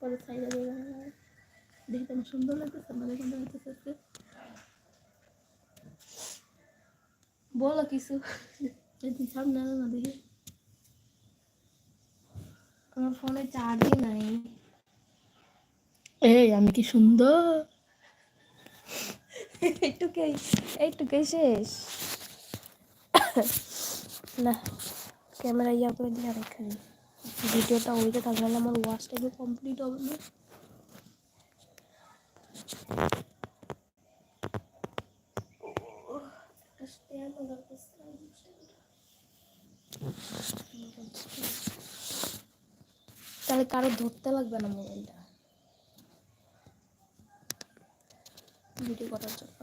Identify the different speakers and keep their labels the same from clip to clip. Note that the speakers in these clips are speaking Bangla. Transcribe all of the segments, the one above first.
Speaker 1: পরে সাইডে দেখতে আমার সুন্দর লাগতেছে আমাদের কোনটা লাগতেছে বলো কিছু সামনে আনো না দেখি
Speaker 2: আমার ফোনে চার্জই নাই
Speaker 1: এই, আমি কি সুন্দর?
Speaker 2: এইটুকুই এইটুকুই শেষ। না, ক্যামেরা ইয়া করে দিয়ে আরেকখানি। ভিডিওটা ওইটা থাকলে আমার ওয়াচটা একটু কমপ্লিট হবে না। তাহলে কারও ধরতে লাগবে না মোবাইলটা ভিডিও করার জন্য।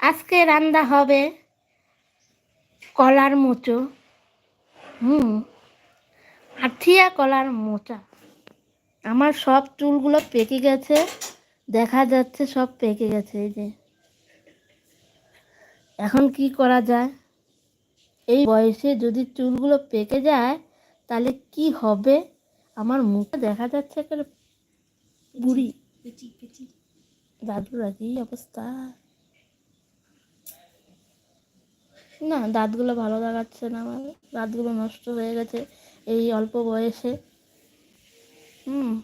Speaker 1: আজকে রান্না হবে কলার মোচো। হুম আঠিয়া কলার মোচা। আমার সব চুলগুলো পেকে গেছে দেখা যাচ্ছে সব পেকে গেছে এই যে। এখন কি করা যায়? এই বয়সে যদি চুলগুলো পেকে যায় তাহলে কি হবে? আমার মুখে দেখা যাচ্ছে একটা বুড়ি।
Speaker 2: পেচি পেচি।
Speaker 1: দাদুরা কি অবস্থা? না, দাঁতগুলো ভালো দেখাচ্ছে না আমার। দাঁতগুলো নষ্ট হয়ে গেছে এই অল্প বয়সে। হুম,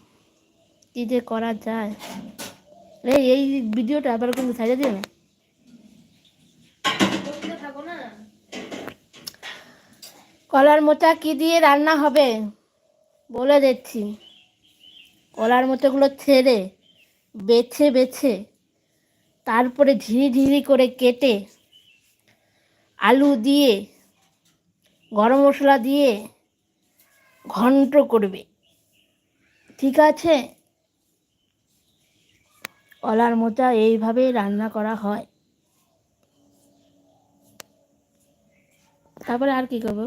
Speaker 1: কী যে করা যায়। এই এই ভিডিওটা আবার কিন্তু দিও
Speaker 2: থাকো না।
Speaker 1: কলার মোচা কি দিয়ে রান্না হবে? বলে দিচ্ছি। কলার মোচাগুলো ছেড়ে। বেছে বেছে তারপরে ঝিরি ঝিরি করে কেটে আলু দিয়ে, গরম মশলা দিয়ে ঘন্ট করবে। ঠিক আছে? কলার মোচা এইভাবেই রান্না করা হয়। তারপরে আর কি করব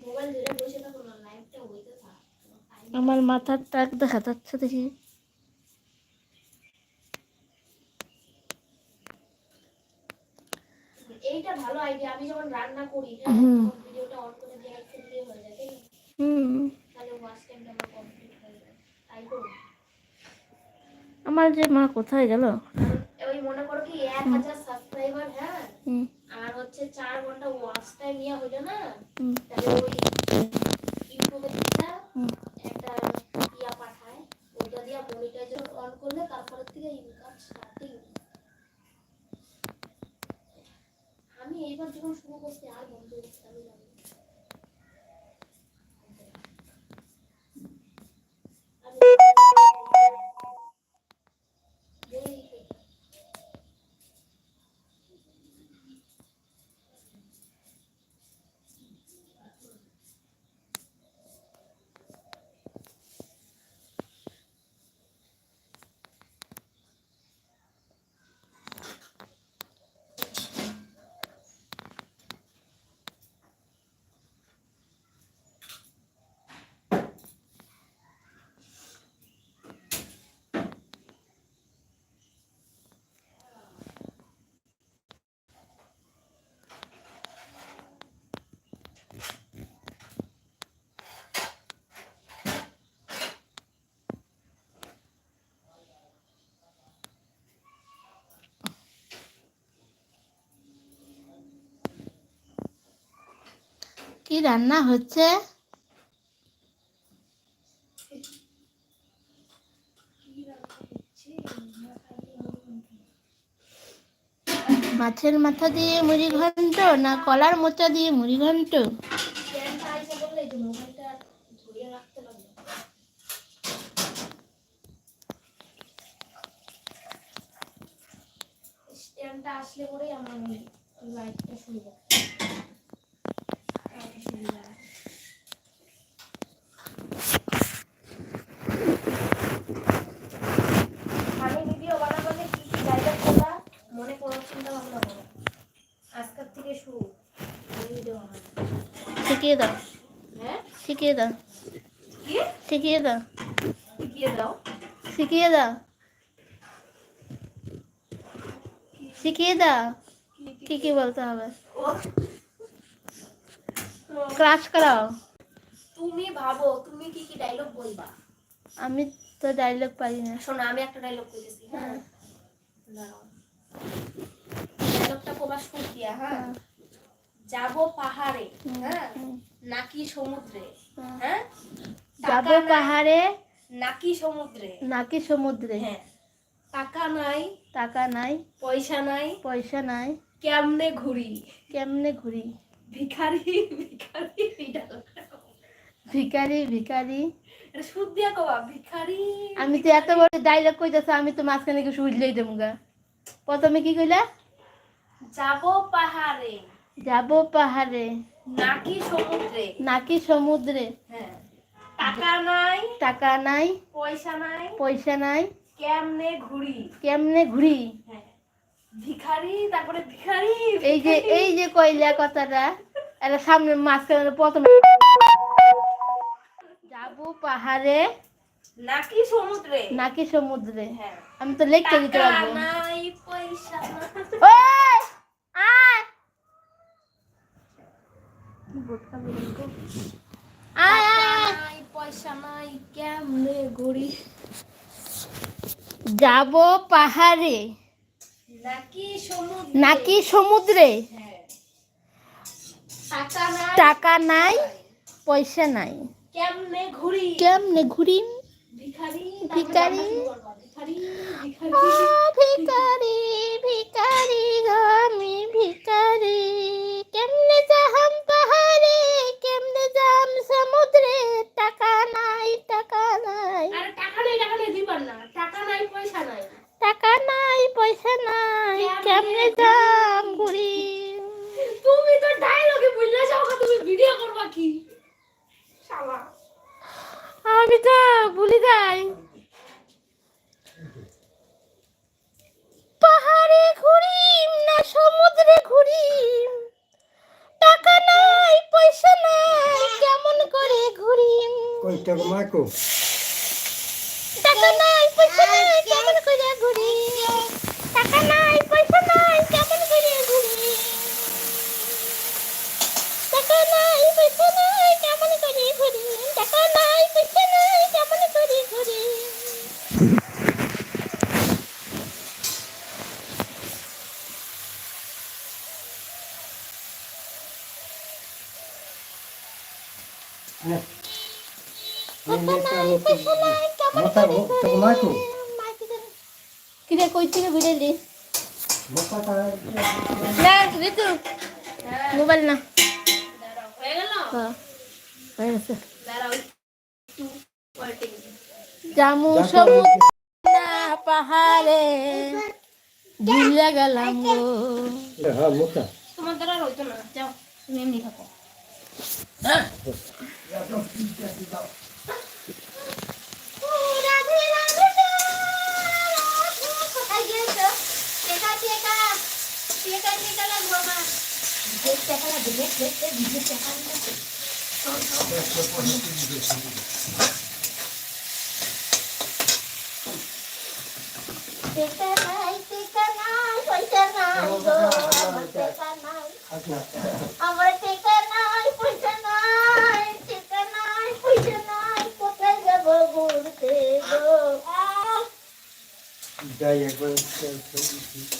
Speaker 2: মোবাইল ধরে বসে থাকো না লাইভটা হইতে থাক
Speaker 1: আমার মাথার টাক দেখা যাচ্ছে দেখি।
Speaker 2: এইটা ভালো আইডিয়া আমি যখন রান্না করি ভিডিওটা অন করে দিয়ে একটা দিয়ে হয়ে যায়
Speaker 1: হুম।
Speaker 2: তাহলে ওয়াচ টাইমটা আমার কমপ্লিট হয়ে যায় তাই করুন
Speaker 1: আমার যে মা কোথায় গেল?
Speaker 2: ওই মনে করো কি এক হাজার সাবস্ক্রাইবার হ্যাঁ? আর হচ্ছে চার ঘণ্টা ওয়াচ টাইম ইয়া হইল না? তাহলে ওই ইউটিউবে একটা
Speaker 1: হুম।
Speaker 2: একটা ইয়া পাঠায় ওইটা দিয়ে মনিটাইজার অন করলে তারপরে থেকে ইনকাম স্টার্টিং আমি এইবার যখন শুরু করছি আর বন্ধ করতে আমি জানি না। আমি বলি কি?
Speaker 1: কি রান্না হচ্ছে? মাছের মাথা দিয়ে মুড়ি ঘন্ট না কলার মোচা দিয়ে মুড়ি ঘন্ট?
Speaker 2: আসলে আমার লাইটটা শুরু হবে তাহলে সুবিধা হয়। আমি ভিডিও বানাবো কি কি জায়গা করবা মনে করো চিন্তা ভাবনা করো। আজকের থেকে শুরু। ভিডিও
Speaker 1: শিখিয়ে দাও।
Speaker 2: হ্যাঁ?
Speaker 1: শিখিয়ে দাও। শিখিয়ে দাও।
Speaker 2: শিখিয়ে দাও।
Speaker 1: শিখিয়ে দাও। শিখিয়ে দাও। কি কি বলতে হবে? ক্লাস করাও।
Speaker 2: তুমি ভাবো তুমি কি কি ডায়লগ বলবা?
Speaker 1: আমি তো ডায়লগ পারি না।
Speaker 2: শোনো আমি একটা ডায়লগ কইতেছি হ্যাঁ? দাঁড়াও। ডায়লগটা প্রকাশ দিয়া হ্যাঁ? যাব পাহাড়ে হ্যাঁ? নাকি সমুদ্রে হ্যাঁ।
Speaker 1: যাব পাহাড়ে
Speaker 2: নাকি সমুদ্রে?
Speaker 1: নাকি সমুদ্রে।
Speaker 2: হ্যাঁ। টাকা নাই
Speaker 1: টাকা নাই
Speaker 2: পয়সা নাই
Speaker 1: পয়সা নাই।
Speaker 2: কেমনে ঘুরি?
Speaker 1: কেমনে ঘুরি?
Speaker 2: ভিখারি ভিখারি।
Speaker 1: ভিকারি ভিকারি
Speaker 2: এটা সুদ দিয়া কবা ভিখারি
Speaker 1: আমি তো এত বড় ডায়লগ কইতেছে আমি তো মাঝখানে কিছু উঠলেই দেবো গা। প্রথমে কি কইলা?
Speaker 2: যাব পাহাড়ে।
Speaker 1: যাব পাহাড়ে।
Speaker 2: নাকি সমুদ্রে।
Speaker 1: নাকি সমুদ্রে।
Speaker 2: হ্যাঁ। টাকা নাই।
Speaker 1: টাকা নাই।
Speaker 2: পয়সা নাই।
Speaker 1: পয়সা নাই।
Speaker 2: কেমনে ঘুরি?
Speaker 1: কেমনে ঘুরি?
Speaker 2: হ্যাঁ। ভিখারি তারপরে ভিখারি
Speaker 1: এই যে এই যে কইলা কথাটা এটা সামনে মাঝখানে প্রথমে। যাব পাহাড়ে।
Speaker 2: নাকি সমুদ্রে?
Speaker 1: নাকি সমুদ্রে।
Speaker 2: হ্যাঁ।
Speaker 1: আমি তো লিখতে দিতে পারব।
Speaker 2: নাই পয়সা
Speaker 1: আয়। আয়
Speaker 2: পয়সা নাই কেমনে ঘুরি
Speaker 1: যাব পাহাড়ে।
Speaker 2: নাকি সমুদ্রে? টাকা নাই?
Speaker 1: পয়সা নাই।
Speaker 2: কেমনে ঘুরি? ভিখারি
Speaker 1: ভিখারি।
Speaker 2: ভিখারি ভিখারি
Speaker 1: ও ভিকারি ভিকারি গো আমি ভিকারি কেমনে যাহাম পাহাড়ে কেমনে যাম সমুদ্রে টাকা নাই টাকা নাই
Speaker 2: আরে টাকা নেই টাকা নেই দিবার না টাকা নাই পয়সা নাই
Speaker 1: টাকা নাই পয়সা নাই কেমনে যাম ঘুরি
Speaker 2: তুমি তো ডায়লগে বললে যাও তুমি ভিডিও করবা কি শালা
Speaker 1: আমি তো ভুলে যাই পাহাড়ে ঘুরিম না সমুদ্রে ঘুরিম টাকা নাই পয়সা নাই কেমন করে ঘুরিম
Speaker 3: Do Marco.
Speaker 1: টাকা নাই পয়সা নাই কেমন করে ঘুরিম টাকা নাই পয়সা নাই কেমন করে ঘুরিম টাকা নাই পয়সা নাই কেমন করে ঘুরিম টাকা নাই পয়সা নাই কেমন করে ঘুরিম
Speaker 3: Né?
Speaker 1: করে কই থেকে বিড়ালি না ঋতু মোবাইল না।
Speaker 2: দাঁড়াও হয়ে
Speaker 1: হ্যাঁ হয়ে জামু সমুদ্র না পাহাড়ে ভুলে গেলাম গো
Speaker 2: তোমার দ্বারা আর হইতো না যাও তুমি এমনি থাকো।
Speaker 1: আমার টেকা নাই পয়সা নাই টেকা নাই পয়সা নাই কোথায় যাব ঘুরতে গো
Speaker 3: Daí agora.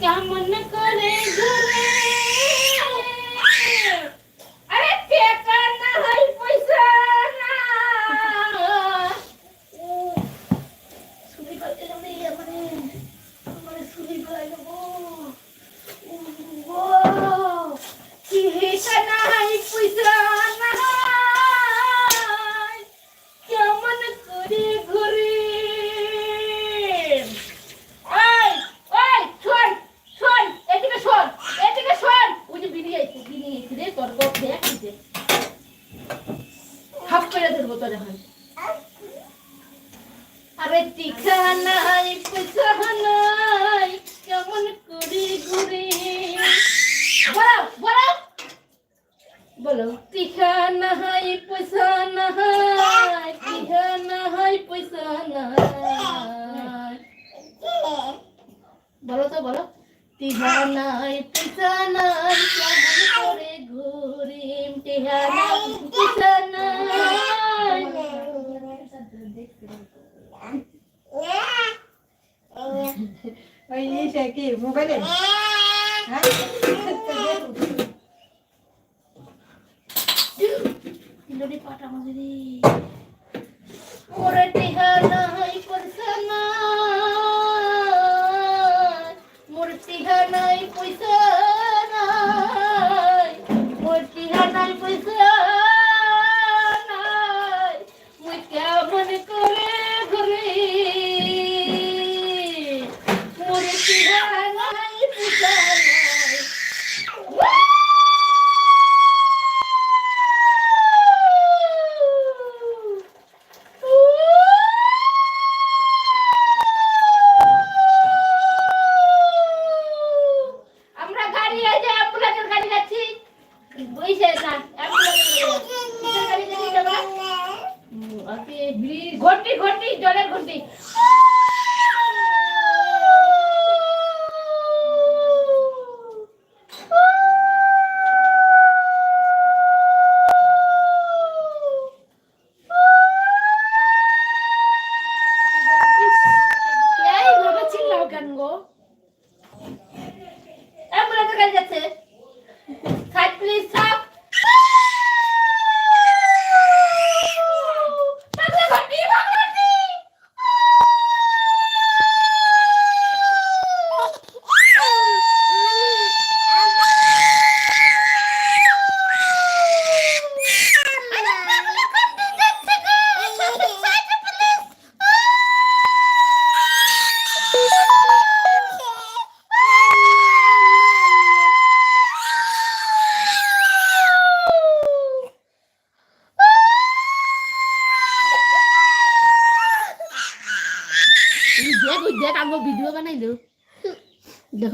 Speaker 3: Cảm
Speaker 1: ơn নাই পয়সা নাই বলো তো বলো তিহানাই পয়সা নাই কেমন করে ঘুরিম তিহানাই পয়সা
Speaker 4: মোবাইলে হ্যাঁ
Speaker 1: Jadi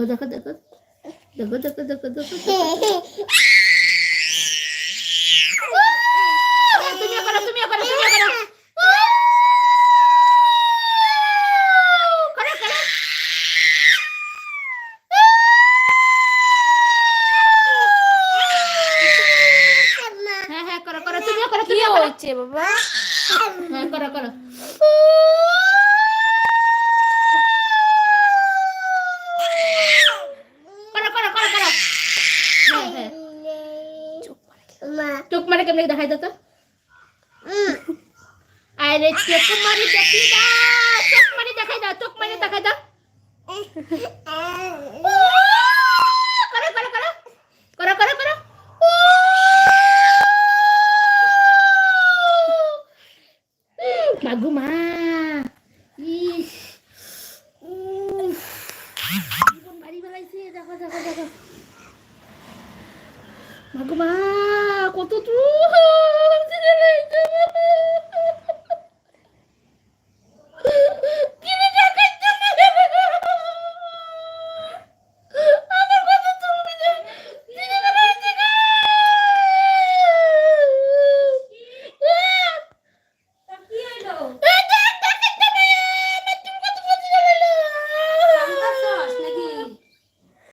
Speaker 1: দেখো দেখো। দেখো টুক মারে কেমনে দেখাই দাও তো আরে চোখ মারে দেখি দাও চোখ দেখাই দাও চোখ দেখাই দাও করো করো করো জীবন বাড়ি বেলাইছে দেখো দেখো দেখো মাগুমা Foto.